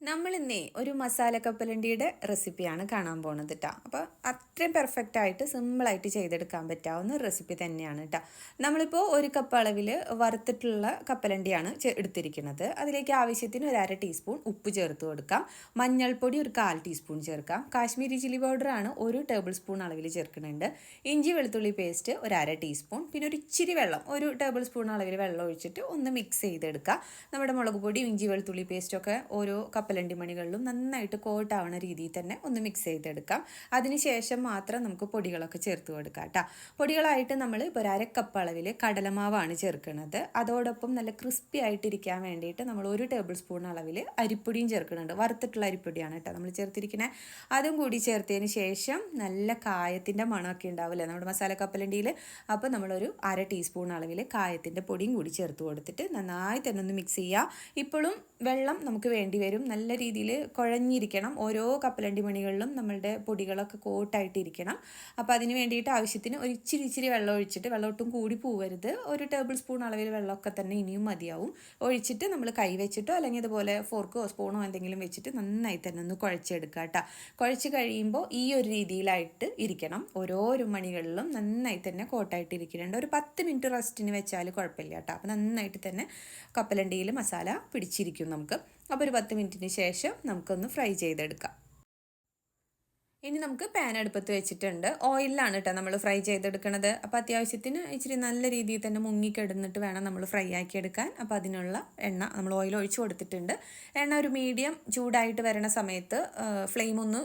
നമ്മൾ ഇന്നേ ഒരു മസാല കപ്പലണ്ടിയുടെ റെസിപ്പിയാണ് കാണാൻ പോണത് കേട്ടോ അപ്പോൾ അത്രയും പെർഫെക്റ്റ് ആയിട്ട് സിമ്പിളായിട്ട് ചെയ്തെടുക്കാൻ പറ്റാവുന്ന റെസിപ്പി തന്നെയാണ് കേട്ടോ നമ്മളിപ്പോൾ ഒരു കപ്പ് അളവിൽ വറുത്തിട്ടുള്ള കപ്പലണ്ടിയാണ് എടുത്തിരിക്കുന്നത്. അതിലേക്ക് ആവശ്യത്തിന് ഒരു അര ടീസ്പൂൺ ഉപ്പ് ചേർത്ത് കൊടുക്കാം. മഞ്ഞൾപ്പൊടി ഒരു കാൽ ടീസ്പൂൺ ചേർക്കാം. കാശ്മീരി ചില്ലി പൗഡറാണ് ഒരു ടേബിൾ സ്പൂൺ അളവിൽ ചേർക്കുന്നുണ്ട്. ഇഞ്ചി വെളുത്തുള്ളി പേസ്റ്റ് ഒരു അര ടീസ്പൂൺ പിന്നെ ഒരു ഇച്ചിരി വെള്ളം ഒരു ടേബിൾ സ്പൂൺ അളവിൽ വെള്ളം ഒഴിച്ചിട്ട് ഒന്ന് മിക്സ് ചെയ്തെടുക്കുക നമ്മുടെ മുളക് പൊടിയും ഇഞ്ചി വെളുത്തുള്ളി പേസ്റ്റൊക്കെ ഓരോ കപ്പലണ്ടി മണികളിലും നന്നായിട്ട് കോട്ടാവുന്ന രീതിയിൽ തന്നെ ഒന്ന് മിക്സ് ചെയ്തെടുക്കാം. അതിനുശേഷം മാത്രം നമുക്ക് പൊടികളൊക്കെ ചേർത്ത് കൊടുക്കാം കേട്ടോ. പൊടികളായിട്ട് നമ്മൾ ഇപ്പോൾ ഒരു അരക്കപ്പ് അളവിൽ കടലമാവാണ് ചേർക്കുന്നത്. അതോടൊപ്പം നല്ല ക്രിസ്പി ആയിട്ടിരിക്കാൻ വേണ്ടിയിട്ട് നമ്മൾ ഒരു ടേബിൾ സ്പൂൺ അളവിൽ അരിപ്പൊടിയും ചേർക്കുന്നുണ്ട്. വറുത്തിട്ടുള്ള അരിപ്പൊടിയാണ് കേട്ടോ നമ്മൾ ചേർത്തിരിക്കുന്നത് അതും കൂടി ചേർത്തതിന് ശേഷം നല്ല കായത്തിന്റെ മണമൊക്കെ ഉണ്ടാവില്ലേ? നമ്മുടെ മസാല കപ്പലണ്ടിയിൽ അപ്പോൾ നമ്മളൊരു അര ടീസ്പൂൺ അളവിൽ കായത്തിന്റെ പൊടിയും കൂടി ചേർത്ത് കൊടുത്തിട്ട് നന്നായി തന്നെ ഒന്ന് മിക്സ് ചെയ്യുക ഇപ്പോഴും വെള്ളം നമുക്ക് വേണ്ടി വരും. നല്ല രീതിയിൽ കുഴഞ്ഞിരിക്കണം. ഓരോ കപ്പലണ്ടി മണികളിലും നമ്മളുടെ പൊടികളൊക്കെ കോട്ടായിട്ടിരിക്കണം. അപ്പോൾ അതിന് വേണ്ടിയിട്ട് ആവശ്യത്തിന് ഒരു ഇച്ചിരി ഇച്ചിരി വെള്ളം ഒഴിച്ചിട്ട് വെള്ളം ഒട്ടും കൂടി പോവരുത്. ഒരു ടേബിൾ സ്പൂൺ അളവിൽ വെള്ളമൊക്കെ തന്നെ ഇനിയും മതിയാവും. ഒഴിച്ചിട്ട് നമ്മൾ കൈ വെച്ചിട്ടോ അല്ലെങ്കിൽ ഇതുപോലെ ഫോർക്കോ സ്പൂണോ എന്തെങ്കിലും വെച്ചിട്ട് നന്നായി തന്നെ ഒന്ന് കുഴച്ചെടുക്കുക കേട്ടോ. കുഴച്ച് കഴിയുമ്പോൾ ഈ ഒരു രീതിയിലായിട്ട് ഇരിക്കണം. ഓരോരോ മണികളിലും നന്നായി തന്നെ കോട്ടായിട്ട് ഇരിക്കുന്നുണ്ട് ഒരു പത്ത് മിനിറ്റ് റെസ്റ്റിന് വെച്ചാൽ കുഴപ്പമില്ല കേട്ടോ. അപ്പോൾ നന്നായിട്ട് തന്നെ കപ്പലണ്ടിയിൽ മസാല പിടിച്ചിരിക്കും നമുക്ക്. അപ്പോൾ ഒരു പത്ത് മിനിറ്റിന് ശേഷം നമുക്കൊന്ന് ഫ്രൈ ചെയ്തെടുക്കാം. ഇനി നമുക്ക് പാൻ അടുപ്പത്ത് വെച്ചിട്ടുണ്ട്. ഓയിലാണ് കേട്ടോ നമ്മൾ ഫ്രൈ ചെയ്തെടുക്കണത്. അപ്പോൾ അത്യാവശ്യത്തിന് ഇച്ചിരി നല്ല രീതിയിൽ തന്നെ മുങ്ങിക്കിടന്നിട്ട് വേണം നമ്മൾ ഫ്രൈ ആക്കി എടുക്കാൻ അപ്പോൾ അതിനുള്ള എണ്ണ നമ്മൾ ഓയിൽ ഒഴിച്ചു കൊടുത്തിട്ടുണ്ട്. എണ്ണ ഒരു മീഡിയം ചൂടായിട്ട് വരണ സമയത്ത് ഫ്ലെയിം ഒന്ന്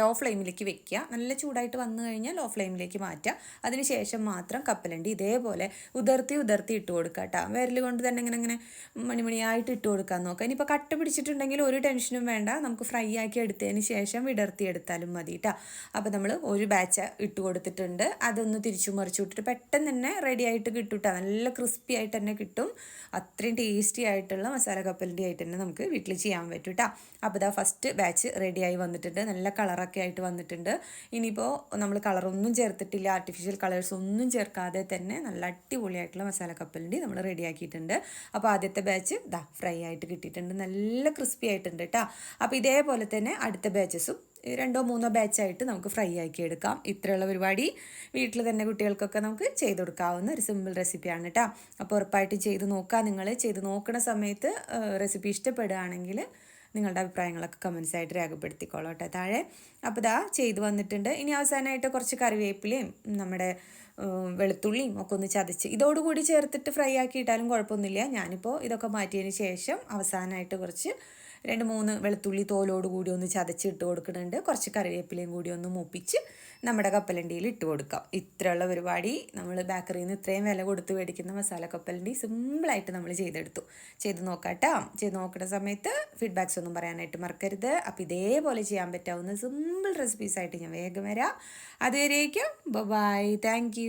ലോ ഫ്ലെയിമിലേക്ക് വെക്കുക. നല്ല ചൂടായിട്ട് വന്നു കഴിഞ്ഞാൽ ലോ ഫ്ലെയിമിലേക്ക് മാറ്റുക. അതിനുശേഷം മാത്രം കപ്പലണ്ടി ഇതേപോലെ ഉതിർത്തി ഉതിർത്തി ഇട്ട് കൊടുക്കുക കേട്ടോ വിരൽ കൊണ്ട് തന്നെ ഇങ്ങനെ ഇങ്ങനെ മണിമണിയായിട്ട് ഇട്ട് കൊടുക്കാൻ നോക്കുക. ഇനിയിപ്പോൾ കട്ട പിടിച്ചിട്ടുണ്ടെങ്കിൽ ഒരു ടെൻഷനും വേണ്ട. നമുക്ക് ഫ്രൈ ആക്കി എടുത്തതിന് ശേഷം വിടർത്തി എടുത്താലും മതി കേട്ടോ അപ്പോൾ നമ്മൾ ഒരു ബാച്ച് ഇട്ട് കൊടുത്തിട്ടുണ്ട്. അതൊന്ന് തിരിച്ചു മറിച്ചു വിട്ടിട്ട് പെട്ടെന്ന് തന്നെ റെഡി ആയിട്ട് കിട്ടും കേട്ടോ നല്ല ക്രിസ്പി ആയിട്ട് തന്നെ കിട്ടും. അത്രയും ടേസ്റ്റി ആയിട്ടുള്ള മസാല കപ്പലിന്റെ ആയിട്ട് തന്നെ നമുക്ക് വീട്ടിൽ ചെയ്യാൻ പറ്റും കേട്ടോ അപ്പോൾ ഇതാ ഫസ്റ്റ് ബാച്ച് റെഡിയായി വന്നിട്ടുണ്ട്. നല്ല കളറൊക്കെ ആയിട്ട് വന്നിട്ടുണ്ട്. ഇനിയിപ്പോൾ നമ്മൾ കളറൊന്നും ചേർത്തിട്ടില്ല. ആർട്ടിഫിഷ്യൽ കളേഴ്സ് ഒന്നും ചേർക്കാതെ തന്നെ നല്ല അടിപൊളിയായിട്ടുള്ള മസാല കപ്പലിന്റെ നമ്മൾ റെഡിയാക്കിയിട്ടുണ്ട് അപ്പോൾ ആദ്യത്തെ ബാച്ച് ഇതാ ഫ്രൈ ആയിട്ട് കിട്ടിയിട്ടുണ്ട്. നല്ല ക്രിസ്പി ആയിട്ടുണ്ട് കേട്ടോ അപ്പോൾ ഇതേപോലെ തന്നെ അടുത്ത ബാച്ചസും രണ്ടോ മൂന്നോ ബാച്ചായിട്ട് നമുക്ക് ഫ്രൈ ആക്കി എടുക്കാം. ഇത്രയുള്ള പരിപാടി. വീട്ടിൽ തന്നെ കുട്ടികൾക്കൊക്കെ നമുക്ക് ചെയ്ത് കൊടുക്കാവുന്ന ഒരു സിമ്പിൾ റെസിപ്പിയാണ് കേട്ടോ അപ്പോൾ ഉറപ്പായിട്ടും ചെയ്ത് നോക്കാം. നിങ്ങൾ ചെയ്ത് നോക്കുന്ന സമയത്ത് റെസിപ്പി ഇഷ്ടപ്പെടുകയാണെങ്കിൽ നിങ്ങളുടെ അഭിപ്രായങ്ങളൊക്കെ കമൻസ് ആയിട്ട് രേഖപ്പെടുത്തിക്കോളൂ കേട്ടോ താഴെ. അപ്പോൾ ഇതാ ചെയ്ത് വന്നിട്ടുണ്ട്. ഇനി അവസാനമായിട്ട് കുറച്ച് കറിവേപ്പിലയും നമ്മുടെ വെളുത്തുള്ളിയും ഒക്കെ ഒന്ന് ചതച്ച് ഇതോടുകൂടി ചേർത്തിട്ട് ഫ്രൈ ആക്കി ഇട്ടാലും കുഴപ്പമൊന്നുമില്ല. ഞാനിപ്പോൾ ഇതൊക്കെ മാറ്റിയതിന് ശേഷം അവസാനമായിട്ട് കുറച്ച് രണ്ട് മൂന്ന് വെളുത്തുള്ളി തോലോട് കൂടി ഒന്ന് ചതച്ചിട്ട് കൊടുക്കുന്നുണ്ട്. കുറച്ച് കറിവേപ്പിലയും കൂടി ഒന്ന് മൂപ്പിച്ച് നമ്മുടെ കപ്പലണ്ടിയിൽ ഇട്ട് കൊടുക്കാം. ഇത്രയുള്ള പരിപാടി നമ്മൾ ബേക്കറിയിൽ നിന്ന് ഇത്രയും വില കൊടുത്ത് മേടിക്കുന്ന മസാല കപ്പലണ്ടി സിമ്പിളായിട്ട് നമ്മൾ ചെയ്തെടുത്തു. ചെയ്ത് നോക്കാട്ടോ. ചെയ്ത് നോക്കുന്ന സമയത്ത് ഫീഡ്ബാക്സ് ഒന്നും പറയാനായിട്ട് മറക്കരുത്. അപ്പോൾ ഇതേപോലെ ചെയ്യാൻ പറ്റാവുന്ന സിമ്പിൾ റെസിപ്പീസായിട്ട് ഞാൻ വേഗം വരാം. അതുവരേക്കും ബൈ താങ്ക്